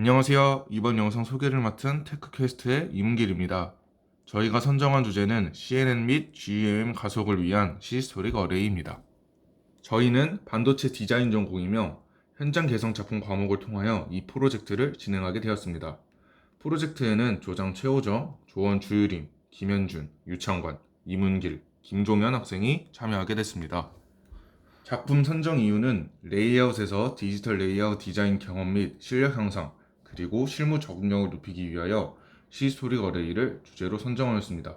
안녕하세요. 이번 영상 소개를 맡은 테크퀘스트의 이문길입니다. 저희가 선정한 주제는 CNN 및 GEM 가속을 위한 시스토릭 어레이입니다. 저희는 반도체 디자인 전공이며 현장 개성 작품 과목을 통하여 이 프로젝트를 진행하게 되었습니다. 프로젝트에는 조장 최호정, 조원 주유림, 김현준, 유창관, 이문길, 김종현 학생이 참여하게 됐습니다. 작품 선정 이유는 레이아웃에서 디지털 레이아웃 디자인 경험 및 실력 향상, 그리고 실무 적응력을 높이기 위하여 시스토릭 어레이를 주제로 선정하였습니다.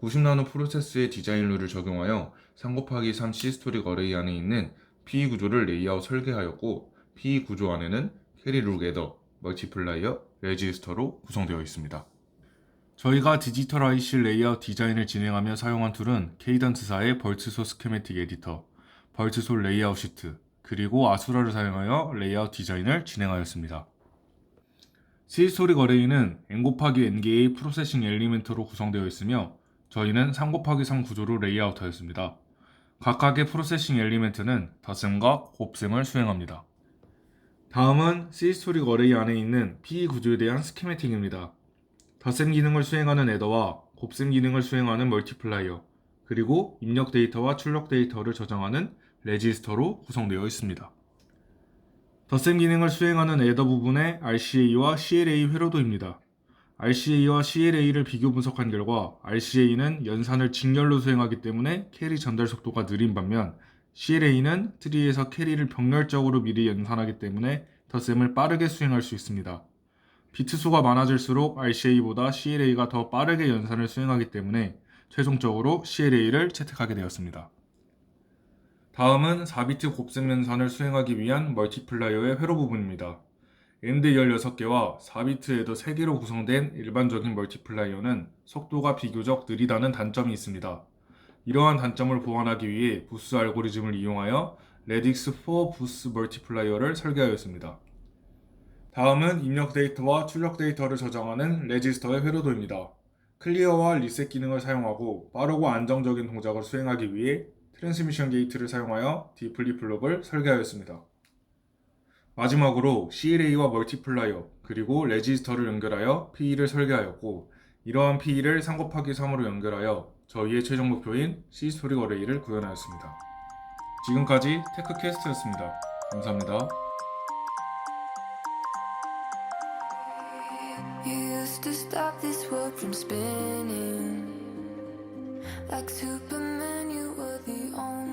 90나노 프로세스의 디자인 룰을 적용하여 3 곱하기 3 시스토릭 어레이 안에 있는 PE 구조를 레이아웃 설계하였고 PE 구조 안에는 캐리 룩 에더, 멀티플라이어, 레지스터로 구성되어 있습니다. 저희가 디지털 IC 레이아웃 디자인을 진행하며 사용한 툴은 케이던스사의 벌츠소 스케매틱 에디터, 벌츠소 레이아웃 시트, 그리고 아수라를 사용하여 레이아웃 디자인을 진행하였습니다. 시스토릭 어레이는 n 곱하기 n개의 프로세싱 엘리멘트로 구성되어 있으며 저희는 3 곱하기 3 구조로 레이아웃하였습니다. 각각의 프로세싱 엘리멘트는 덧셈과 곱셈을 수행합니다. 다음은 시스토릭 어레이 안에 있는 PE 구조에 대한 스키매틱입니다. 덧셈 기능을 수행하는 에더와 곱셈 기능을 수행하는 멀티플라이어, 그리고 입력 데이터와 출력 데이터를 저장하는 레지스터로 구성되어 있습니다. 덧셈 기능을 수행하는 에더 부분에 RCA와 CLA 회로도입니다. RCA와 CLA를 비교 분석한 결과 RCA는 연산을 직렬로 수행하기 때문에 캐리 전달 속도가 느린 반면 CLA는 트리에서 캐리를 병렬적으로 미리 연산하기 때문에 덧셈을 빠르게 수행할 수 있습니다. 비트 수가 많아질수록 RCA보다 CLA가 더 빠르게 연산을 수행하기 때문에 최종적으로 CLA를 채택하게 되었습니다. 다음은 4비트 곱셈 연산을 수행하기 위한 멀티플라이어의 회로 부분입니다. 엔드 16개와 4비트 에더 3개로 구성된 일반적인 멀티플라이어는 속도가 비교적 느리다는 단점이 있습니다. 이러한 단점을 보완하기 위해 부스 알고리즘을 이용하여 레딕스 4 부스 멀티플라이어를 설계하였습니다. 다음은 입력 데이터와 출력 데이터를 저장하는 레지스터의 회로도입니다. 클리어와 리셋 기능을 사용하고 빠르고 안정적인 동작을 수행하기 위해 트랜스미션 게이트를 사용하여 디플리 플럭을 설계하였습니다. 마지막으로 CLA와 멀티플라이어 그리고 레지스터를 연결하여 PE를 설계하였고 이러한 PE를 3 곱하기 3으로 연결하여 저희의 최종 목표인 시스토릭 어레이를 구현하였습니다. 지금까지 테크캐스트였습니다. 감사합니다. Like Superman, you the only